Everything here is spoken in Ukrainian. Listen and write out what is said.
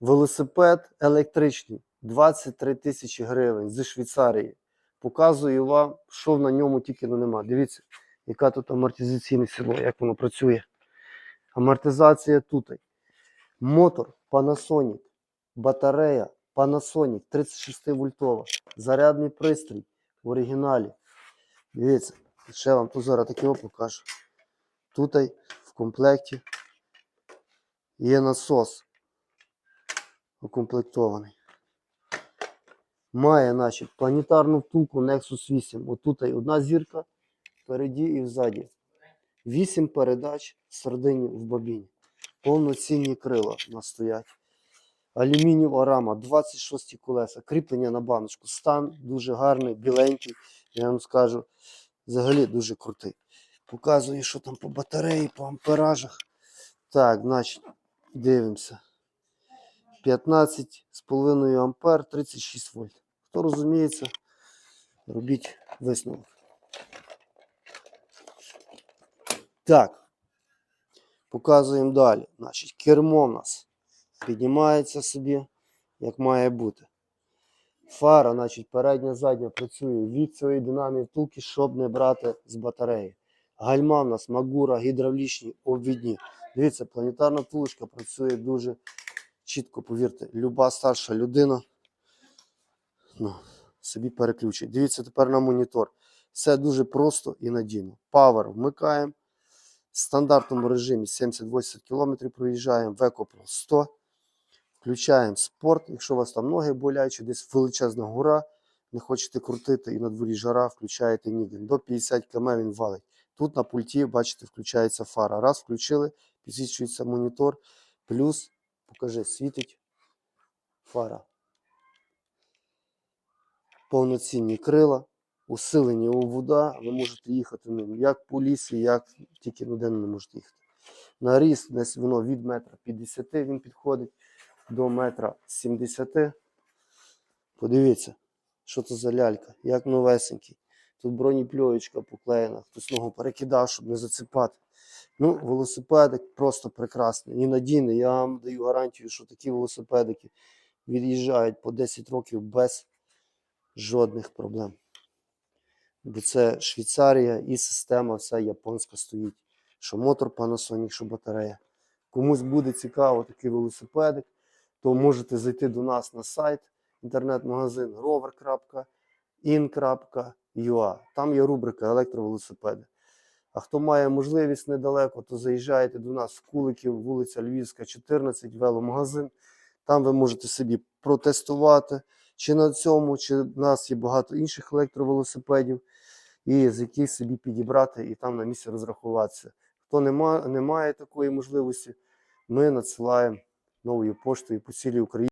Велосипед електричний 23 тисячі гривень зі Швейцарії. Показую вам, що на ньому тільки ну, нема. Дивіться, яка тут амортизаційне сідло, як воно працює. Амортизація тут. Мотор Panasonic, батарея Panasonic 36 вольтова, зарядний пристрій в оригіналі. Дивіться, ще вам тут зараз таке покажу. Тут в комплекті є насос укомплектований. Має значить, планетарну втулку Nexus 8. Отут одна зірка впереді і взаді. 8 передач середині в бобіні. Повноцінні крила у нас стоять. Алюмінієва рама, 26 колеса, кріплення на баночку. Стан дуже гарний, біленький. Я вам скажу, взагалі дуже крутий. Показую, що там по батареї, по амперажах. Так, значить, дивимося. 15,5 ампер, 36 вольт. Хто розуміється, робіть висновок. Так. Показуємо далі. Значить, кермо в нас піднімається собі, як має бути. Фара, значить, передня, задня працює від цієї динамії втулки, щоб не брати з батареї. Гальма в нас Магура, гідравлічні, обвідні. Дивіться, планетарна втулочка працює дуже чітко, повірте, люба старша людина ну, собі переключить. Дивіться тепер на монітор. Все дуже просто і надійно. Power вмикаємо. В стандартному режимі 70-80 км проїжджаємо, в EcoPro 100. Включаємо спорт. Якщо у вас там ноги болять, чи десь величезна гора, не хочете крутити і на дворі жара, включаєте Нігін. До 50 км він валить. Тут на пульті, бачите, включається фара. Раз включили, підсвічується монітор, плюс, покажи, світить фара. Повноцінні крила, усилені вода, ви можете їхати ним як по лісі, як тільки ніде не можете їхати. На ріст десь воно від метра 50 він підходить до метра 70. Подивіться, що це за лялька, як новесенький. Тут бронепльоєчка поклеєна, хтось ногу перекидав, щоб не зацепати. Ну, велосипедик просто прекрасний і надійний. Я вам даю гарантію, що такі велосипедики від'їжджають по 10 років без жодних проблем. Бо це Швейцарія і система вся японська стоїть. Що мотор Panasonic, що батарея. Комусь буде цікаво такий велосипедик, то можете зайти до нас на сайт, інтернет-магазин rover.in.ua. Там є рубрика електровелосипеди. А хто має можливість недалеко, то заїжджайте до нас в Куликів, вулиця Львівська, 14, веломагазин. Там ви можете собі протестувати, чи на цьому, чи в нас є багато інших електровелосипедів, і з яких собі підібрати і там на місці розрахуватися. Хто не має, не має такої можливості, ми надсилаємо новою поштою по цілій Україні.